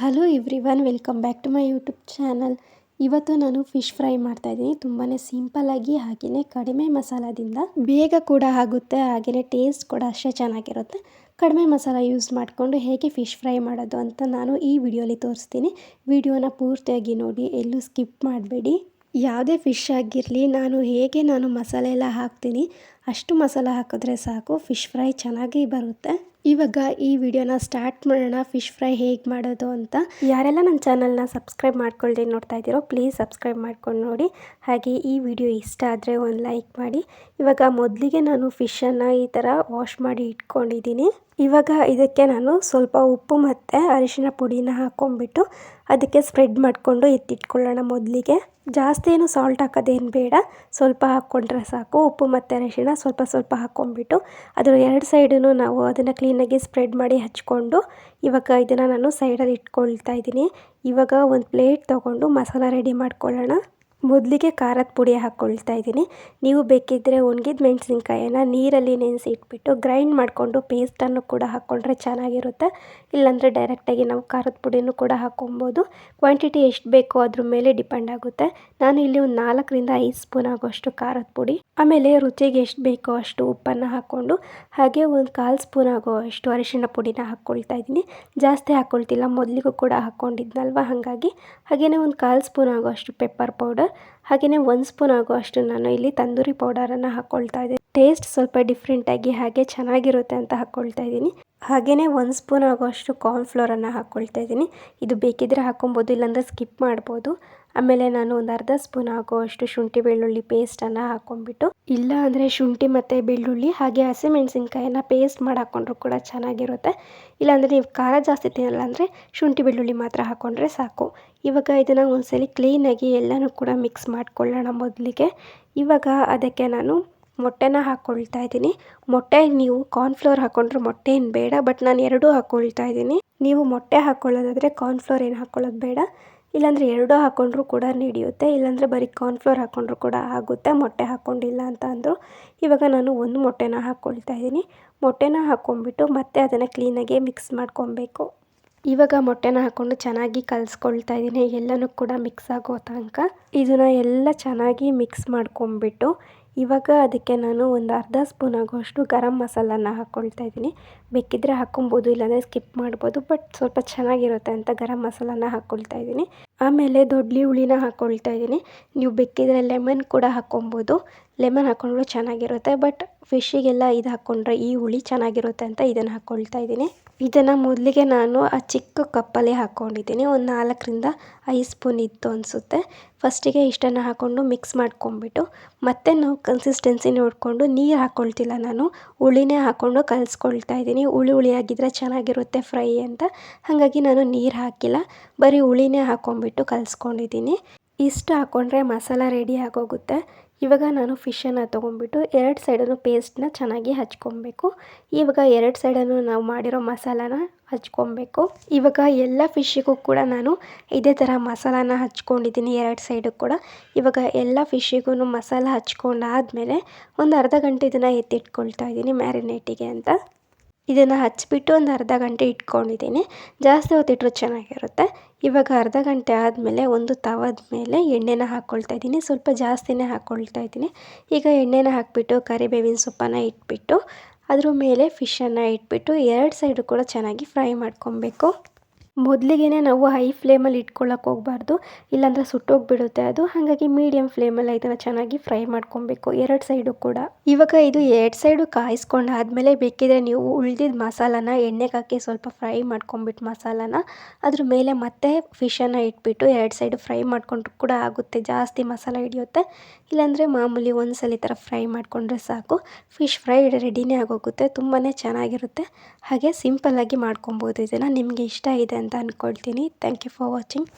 Hello everyone welcome back to my YouTube channel ಇವತ್ತು ನಾನು fish fry ಮಾಡ್ತಾಯಿದ್ದೀನಿ ತುಂಬಾ ಸಿಂಪಲ್ಲಾಗಿ ಹಾಗೆಯೇ ಕಡಿಮೆ ಮಸಾಲದಿಂದ ಬೇಗ ಕೂಡ ಆಗುತ್ತೆ ಹಾಗೆಯೇ ಟೇಸ್ಟ್ ಕೂಡ ಅಷ್ಟೇ ಚೆನ್ನಾಗಿರುತ್ತೆ. ಕಡಿಮೆ ಮಸಾಲ ಯೂಸ್ ಮಾಡಿಕೊಂಡು ಹೇಗೆ ಫಿಶ್ ಫ್ರೈ ಮಾಡೋದು ಅಂತ ನಾನು ಈ ವಿಡಿಯೋಲಿ ತೋರಿಸ್ತೀನಿ. ವಿಡಿಯೋನ ಪೂರ್ತಿಯಾಗಿ ನೋಡಿ, ಎಲ್ಲೂ ಸ್ಕಿಪ್ ಮಾಡಬೇಡಿ. ಯಾವುದೇ ಫಿಶ್ ಆಗಿರಲಿ, ನಾನು ಹೇಗೆ ನಾನು ಮಸಾಲೆ ಎಲ್ಲ ಹಾಕ್ತೀನಿ ಅಷ್ಟು ಮಸಾಲ ಹಾಕಿದ್ರೆ ಸಾಕು ಫಿಶ್ ಫ್ರೈ ಚೆನ್ನಾಗಿ ಬರುತ್ತೆ. ಇವಾಗ ಈ ವಿಡಿಯೋನ ಸ್ಟಾರ್ಟ್ ಮಾಡೋಣ ಫಿಶ್ ಫ್ರೈ ಹೇಗೆ ಮಾಡೋದು ಅಂತ. ಯಾರೆಲ್ಲ ನನ್ನ ಚಾನಲ್ನ ಸಬ್ಸ್ಕ್ರೈಬ್ ಮಾಡ್ಕೊಳ್ಳಿ ನೋಡ್ತಾ ಇದ್ದೀರೋ ಪ್ಲೀಸ್ ಸಬ್ಸ್ಕ್ರೈಬ್ ಮಾಡ್ಕೊಂಡು ನೋಡಿ. ಹಾಗೆ ಈ ವಿಡಿಯೋ ಇಷ್ಟ ಆದರೆ ಒಂದು ಲೈಕ್ ಮಾಡಿ. ಇವಾಗ ಮೊದಲಿಗೆ ನಾನು ಫಿಶನ್ನು ಈ ಥರ ವಾಶ್ ಮಾಡಿ ಇಟ್ಕೊಂಡಿದ್ದೀನಿ. ಇವಾಗ ಇದಕ್ಕೆ ನಾನು ಸ್ವಲ್ಪ ಉಪ್ಪು ಮತ್ತು ಅರಿಶಿನ ಪುಡಿನ ಹಾಕ್ಕೊಂಡ್ಬಿಟ್ಟು ಅದಕ್ಕೆ ಸ್ಪ್ರೆಡ್ ಮಾಡಿಕೊಂಡು ಎತ್ತಿಟ್ಕೊಳ್ಳೋಣ ಮೊದಲಿಗೆ. ಜಾಸ್ತಿ ಏನು ಸಾಲ್ಟ್ ಹಾಕೋದೇನು ಬೇಡ, ಸ್ವಲ್ಪ ಹಾಕ್ಕೊಂಡ್ರೆ ಸಾಕು. ಉಪ್ಪು ಮತ್ತು ಅರಿಶಿಣ ಸ್ವಲ್ಪ ಸ್ವಲ್ಪ ಹಾಕ್ಕೊಂಬಿಟ್ಟು ಅದರ ಎರಡು ಸೈಡೂ ನಾವು ಅದನ್ನು ಕ್ಲೀನಾಗಿ ಸ್ಪ್ರೆಡ್ ಮಾಡಿ ಹಚ್ಕೊಂಡು ಇವಾಗ ಇದನ್ನು ನಾನು ಸೈಡಲ್ಲಿ ಇಟ್ಕೊಳ್ತಾ ಇದ್ದೀನಿ. ಇವಾಗ ಒಂದು ಪ್ಲೇಟ್ ತೊಗೊಂಡು ಮಸಾಲ ರೆಡಿ ಮಾಡ್ಕೊಳ್ಳೋಣ. ಮೊದಲಿಗೆ ಖಾರದ ಪುಡಿ ಹಾಕ್ಕೊಳ್ತಾ ಇದ್ದೀನಿ. ನೀವು ಬೇಕಿದ್ದರೆ ಒಣಗಿದ ಮೆಣಸಿನ್ಕಾಯನ್ನ ನೀರಲ್ಲಿ ನೆನೆಸಿ ಇಟ್ಬಿಟ್ಟು ಗ್ರೈಂಡ್ ಮಾಡಿಕೊಂಡು ಪೇಸ್ಟನ್ನು ಕೂಡ ಹಾಕ್ಕೊಂಡ್ರೆ ಚೆನ್ನಾಗಿರುತ್ತೆ. ಇಲ್ಲಾಂದರೆ ಡೈರೆಕ್ಟಾಗಿ ನಾವು ಖಾರದ ಪುಡಿನೂ ಕೂಡ ಹಾಕ್ಕೊಬೋದು. ಕ್ವಾಂಟಿಟಿ ಎಷ್ಟು ಬೇಕೋ ಅದ್ರ ಮೇಲೆ ಡಿಪೆಂಡ್ ಆಗುತ್ತೆ. ನಾನು ಇಲ್ಲಿ ಒಂದು ನಾಲ್ಕರಿಂದ ಐದು ಸ್ಪೂನ್ ಆಗೋಷ್ಟು ಖಾರದ ಪುಡಿ, ಆಮೇಲೆ ರುಚಿಗೆ ಎಷ್ಟು ಬೇಕೋ ಅಷ್ಟು ಉಪ್ಪನ್ನು ಹಾಕ್ಕೊಂಡು, ಹಾಗೆ ಒಂದು ಕಾಲು ಸ್ಪೂನ್ ಆಗೋ ಅಷ್ಟು ಅರಿಶಿಣ ಪುಡಿನ ಹಾಕ್ಕೊಳ್ತಾ ಇದ್ದೀನಿ. ಜಾಸ್ತಿ ಹಾಕ್ಕೊಳ್ತಿಲ್ಲ, ಮೊದಲಿಗೂ ಕೂಡ ಹಾಕ್ಕೊಂಡಿದ್ನಲ್ವ? ಹಾಗಾಗಿ ಹಾಗೆಯೇ ಒಂದು ಕಾಲು ಸ್ಪೂನ್ ಆಗೋ ಅಷ್ಟು ಪೆಪ್ಪರ್ ಪೌಡರ್ ಹಾಗೆಯೇ ಒಂದು ಸ್ಪೂನ್ ಆಗೋ ಅಷ್ಟು ನಾನು ಇಲ್ಲಿ ತಂದೂರಿ ಪೌಡರನ್ನು ಹಾಕ್ಕೊಳ್ತಾ ಇದ್ದೀನಿ. ಟೇಸ್ಟ್ ಸ್ವಲ್ಪ ಡಿಫ್ರೆಂಟಾಗಿ ಹಾಗೆ ಚೆನ್ನಾಗಿರುತ್ತೆ ಅಂತ ಹಾಕ್ಕೊಳ್ತಾ ಇದ್ದೀನಿ. ಹಾಗೆಯೇ ಒಂದು ಸ್ಪೂನ್ ಆಗೋಷ್ಟು ಕಾರ್ನ್ಫ್ಲೋರನ್ನು ಹಾಕ್ಕೊಳ್ತಾ ಇದ್ದೀನಿ. ಇದು ಬೇಕಿದ್ದರೆ ಹಾಕ್ಕೊಬೋದು ಇಲ್ಲಾಂದರೆ ಸ್ಕಿಪ್ ಮಾಡ್ಬೋದು. ಆಮೇಲೆ ನಾನು ಒಂದು ಅರ್ಧ ಸ್ಪೂನ್ ಆಗುವಷ್ಟು ಶುಂಠಿ ಬೆಳ್ಳುಳ್ಳಿ ಪೇಸ್ಟನ್ನು ಹಾಕ್ಕೊಂಡ್ಬಿಟ್ಟು, ಇಲ್ಲ ಅಂದರೆ ಶುಂಠಿ ಮತ್ತು ಬೆಳ್ಳುಳ್ಳಿ, ಹಾಗೆ ಹಸಿಮೆಣಸಿನ್ಕಾಯಿನ ಪೇಸ್ಟ್ ಮಾಡಿ ಹಾಕ್ಕೊಂಡ್ರು ಕೂಡ ಚೆನ್ನಾಗಿರುತ್ತೆ. ಇಲ್ಲಾಂದರೆ ನೀವು ಖಾರ ಜಾಸ್ತಿ ತಿನ್ನಲ್ಲ ಅಂದರೆ ಶುಂಠಿ ಬೆಳ್ಳುಳ್ಳಿ ಮಾತ್ರ ಹಾಕ್ಕೊಂಡ್ರೆ ಸಾಕು. ಇವಾಗ ಇದನ್ನು ಒಂದ್ಸಲಿ ಕ್ಲೀನಾಗಿ ಎಲ್ಲನೂ ಕೂಡ ಮಿಕ್ಸ್ ಮಾಡ್ಕೊಳ್ಳೋಣ ಮೊದಲಿಗೆ. ಇವಾಗ ಅದಕ್ಕೆ ನಾನು ಮೊಟ್ಟೆನ ಹಾಕ್ಕೊಳ್ತಾ ಇದ್ದೀನಿ. ಮೊಟ್ಟೆ ನೀವು ಕಾರ್ನ್ಫ್ಲೋರ್ ಹಾಕ್ಕೊಂಡ್ರೆ ಮೊಟ್ಟೆ ಏನು ಬೇಡ ಬಟ್ ನಾನು ಎರಡೂ ಹಾಕ್ಕೊಳ್ತಾ ಇದ್ದೀನಿ. ನೀವು ಮೊಟ್ಟೆ ಹಾಕ್ಕೊಳ್ಳೋದಾದರೆ ಕಾರ್ನ್ಫ್ಲೋರ್ ಏನು ಹಾಕ್ಕೊಳ್ಳೋದು ಬೇಡ. ಇಲ್ಲಾಂದರೆ ಎರಡೂ ಹಾಕ್ಕೊಂಡ್ರೂ ಕೂಡ ನಡೆಯುತ್ತೆ, ಇಲ್ಲಾಂದರೆ ಬರೀ ಕಾರ್ನ್ಫ್ಲೋರ್ ಹಾಕ್ಕೊಂಡ್ರೂ ಕೂಡ ಆಗುತ್ತೆ, ಮೊಟ್ಟೆ ಹಾಕ್ಕೊಂಡಿಲ್ಲ ಅಂತ ಅಂದರು. ಇವಾಗ ನಾನು ಒಂದು ಮೊಟ್ಟೆನ ಹಾಕ್ಕೊಳ್ತಾ ಇದ್ದೀನಿ. ಮೊಟ್ಟೆನ ಹಾಕ್ಕೊಂಡ್ಬಿಟ್ಟು ಮತ್ತೆ ಅದನ್ನು ಕ್ಲೀನಾಗೆ ಮಿಕ್ಸ್ ಮಾಡ್ಕೊಬೇಕು. ಇವಾಗ ಮೊಟ್ಟೆನ ಹಾಕ್ಕೊಂಡು ಚೆನ್ನಾಗಿ ಕಲಿಸ್ಕೊಳ್ತಾ ಇದ್ದೀನಿ, ಎಲ್ಲನೂ ಕೂಡ ಮಿಕ್ಸ್ ಆಗೋ ತನಕ. ಇದನ್ನು ಎಲ್ಲ ಚೆನ್ನಾಗಿ ಮಿಕ್ಸ್ ಮಾಡ್ಕೊಂಬಿಟ್ಟು ಇವಾಗ ಅದಕ್ಕೆ ನಾನು ಒಂದು ಅರ್ಧ ಸ್ಪೂನ್ ಆಗುವಷ್ಟು ಗರಂ ಮಸಾಲನ ಹಾಕ್ಕೊಳ್ತಾ ಇದ್ದೀನಿ. ಬೇಕಿದ್ದರೆ ಹಾಕ್ಕೊಬೋದು, ಇಲ್ಲಾಂದರೆ ಸ್ಕಿಪ್ ಮಾಡ್ಬೋದು, ಬಟ್ ಸ್ವಲ್ಪ ಚೆನ್ನಾಗಿರುತ್ತೆ ಅಂತ ಗರಂ ಮಸಾಲನ ಹಾಕ್ಕೊಳ್ತಾ ಇದ್ದೀನಿ. ಆಮೇಲೆ ದೊಡ್ಡಲಿ ಹುಳಿನ ಹಾಕ್ಕೊಳ್ತಾ ಇದ್ದೀನಿ. ನೀವು ಬೇಕಿದ್ರೆ ಲೆಮನ್ ಕೂಡ ಹಾಕ್ಕೊಬೋದು. ಲೆಮನ್ ಹಾಕ್ಕೊಂಡ್ರೂ ಚೆನ್ನಾಗಿರುತ್ತೆ, ಬಟ್ ಫಿಶ್ಶಿಗೆಲ್ಲ ಇದು ಹಾಕ್ಕೊಂಡ್ರೆ ಈ ಹುಳಿ ಚೆನ್ನಾಗಿರುತ್ತೆ ಅಂತ ಇದನ್ನು ಹಾಕ್ಕೊಳ್ತಾ ಇದ್ದೀನಿ. ಇದನ್ನು ಮೊದಲಿಗೆ ನಾನು ಆ ಚಿಕ್ಕ ಕಪ್ಪಲ್ಲಿ ಹಾಕ್ಕೊಂಡಿದ್ದೀನಿ ಒಂದು ನಾಲ್ಕರಿಂದ ಐದು ಸ್ಪೂನ್ ಇತ್ತು ಅನಿಸುತ್ತೆ. ಫಸ್ಟಿಗೆ ಇಷ್ಟನ್ನು ಹಾಕ್ಕೊಂಡು ಮಿಕ್ಸ್ ಮಾಡ್ಕೊಂಬಿಟ್ಟು ಮತ್ತೆ ನಾವು ಕನ್ಸಿಸ್ಟೆನ್ಸಿ ನೋಡಿಕೊಂಡು ನೀರು ಹಾಕ್ಕೊಳ್ತಿಲ್ಲ ನಾನು. ಹುಳಿನೇ ಹಾಕ್ಕೊಂಡು ಕಲಿಸ್ಕೊಳ್ತಾ ಇದ್ದೀನಿ. ಹುಳಿ ಹುಳಿಯಾಗಿದ್ದರೆ ಚೆನ್ನಾಗಿರುತ್ತೆ ಫ್ರೈ ಅಂತ. ಹಾಗಾಗಿ ನಾನು ನೀರು ಹಾಕಿಲ್ಲ. ಬರೀ ಹುಳಿನೇ ಹಾಕ್ಕೊಂಬಿಟ್ಟು ಕಲಿಸ್ಕೊಂಡಿದ್ದೀನಿ. ಇಷ್ಟು ಹಾಕ್ಕೊಂಡ್ರೆ ಮಸಾಲ ರೆಡಿ ಆಗೋಗುತ್ತೆ. ಇವಾಗ ನಾನು ಫಿಶನ್ನು ತೊಗೊಂಡ್ಬಿಟ್ಟು ಎರಡು ಸೈಡನ್ನು ಪೇಸ್ಟನ್ನ ಚೆನ್ನಾಗಿ ಹಚ್ಕೊಬೇಕು. ಇವಾಗ ಎರಡು ಸೈಡನ್ನು ನಾವು ಮಾಡಿರೋ ಮಸಾಲಾನ ಹಚ್ಕೊಬೇಕು. ಇವಾಗ ಎಲ್ಲ ಫಿಶ್ಶಿಗೂ ಕೂಡ ನಾನು ಇದೇ ಥರ ಮಸಾಲಾನ ಹಚ್ಕೊಂಡಿದ್ದೀನಿ ಎರಡು ಸೈಡು ಕೂಡ. ಇವಾಗ ಎಲ್ಲ ಫಿಶ್ಶಿಗೂ ಮಸಾಲ ಹಚ್ಕೊಂಡಾದಮೇಲೆ ಒಂದು ಅರ್ಧ ಗಂಟೆ ಇದನ್ನು ಎತ್ತಿಟ್ಕೊಳ್ತಾ ಇದ್ದೀನಿ ಮ್ಯಾರಿನೇಟಿಗೆ ಅಂತ. ಇದನ್ನು ಹಚ್ಚಿಬಿಟ್ಟು ಒಂದು ಅರ್ಧ ಗಂಟೆ ಇಟ್ಕೊಂಡಿದ್ದೀನಿ. ಜಾಸ್ತಿ ಹೊತ್ತಿಟ್ಟರೂ ಚೆನ್ನಾಗಿರುತ್ತೆ. ಇವಾಗ ಅರ್ಧ ಗಂಟೆ ಆದಮೇಲೆ ಒಂದು ತವದ ಮೇಲೆ ಎಣ್ಣೆನ ಹಾಕ್ಕೊಳ್ತಾ ಇದ್ದೀನಿ. ಸ್ವಲ್ಪ ಜಾಸ್ತಿನೇ ಹಾಕ್ಕೊಳ್ತಾ ಇದ್ದೀನಿ. ಈಗ ಎಣ್ಣೆನ ಹಾಕಿಬಿಟ್ಟು ಕರಿಬೇವಿನ ಸೊಪ್ಪನ್ನು ಇಟ್ಬಿಟ್ಟು, ಅದ್ರ ಮೇಲೆ ಫಿಶನ್ನು ಇಟ್ಬಿಟ್ಟು ಎರಡು ಸೈಡು ಕೂಡ ಚೆನ್ನಾಗಿ ಫ್ರೈ ಮಾಡ್ಕೊಬೇಕು. ಮೊದಲಿಗೆ ನಾವು ಹೈ ಫ್ಲೇಮಲ್ಲಿ ಇಟ್ಕೊಳ್ಳೋಕೆ ಹೋಗ್ಬಾರ್ದು, ಇಲ್ಲಾಂದರೆ ಸುಟ್ಟೋಗಿಬಿಡುತ್ತೆ ಅದು. ಹಾಗಾಗಿ ಮೀಡಿಯಮ್ ಫ್ಲೇಮಲ್ಲಿ ಇದನ್ನು ಚೆನ್ನಾಗಿ ಫ್ರೈ ಮಾಡ್ಕೊಬೇಕು, ಎರಡು ಸೈಡು ಕೂಡ. ಇವಾಗ ಇದು ಎರಡು ಸೈಡು ಕಾಯಿಸ್ಕೊಂಡು ಆದಮೇಲೆ ಬೇಕಿದ್ರೆ ನೀವು ಉಳಿದಿದ್ದ ಮಸಾಲಾನ, ಎಣ್ಣೆಗೆ ಹಾಕಿ ಸ್ವಲ್ಪ ಫ್ರೈ ಮಾಡ್ಕೊಂಬಿಟ್ಟು ಮಸಾಲಾನ, ಅದ್ರ ಮೇಲೆ ಮತ್ತೆ ಫಿಶನ್ನು ಇಟ್ಬಿಟ್ಟು ಎರಡು ಸೈಡು ಫ್ರೈ ಮಾಡ್ಕೊಂಡ್ರು ಕೂಡ ಆಗುತ್ತೆ, ಜಾಸ್ತಿ ಮಸಾಲ ಹಿಡಿಯುತ್ತೆ. ಇಲ್ಲಾಂದರೆ ಮಾಮೂಲಿ ಒಂದು ಸಲ ಈ ಥರ ಫ್ರೈ ಮಾಡಿಕೊಂಡ್ರೆ ಸಾಕು. ಫಿಶ್ ಫ್ರೈ ರೆಡಿನೇ ಆಗೋಗುತ್ತೆ ತುಂಬಾ ಚೆನ್ನಾಗಿರುತ್ತೆ. ಹಾಗೆ ಸಿಂಪಲ್ಲಾಗಿ ಮಾಡ್ಕೊಬೋದು ಇದನ್ನು, ನಿಮಗೆ ಇಷ್ಟ ಇದೆ ಅಂತ ಅಂದ್ಕೊಳ್ತೀನಿ ಥ್ಯಾಂಕ್ ಯು ಫಾರ್ ವಾಚಿಂಗ್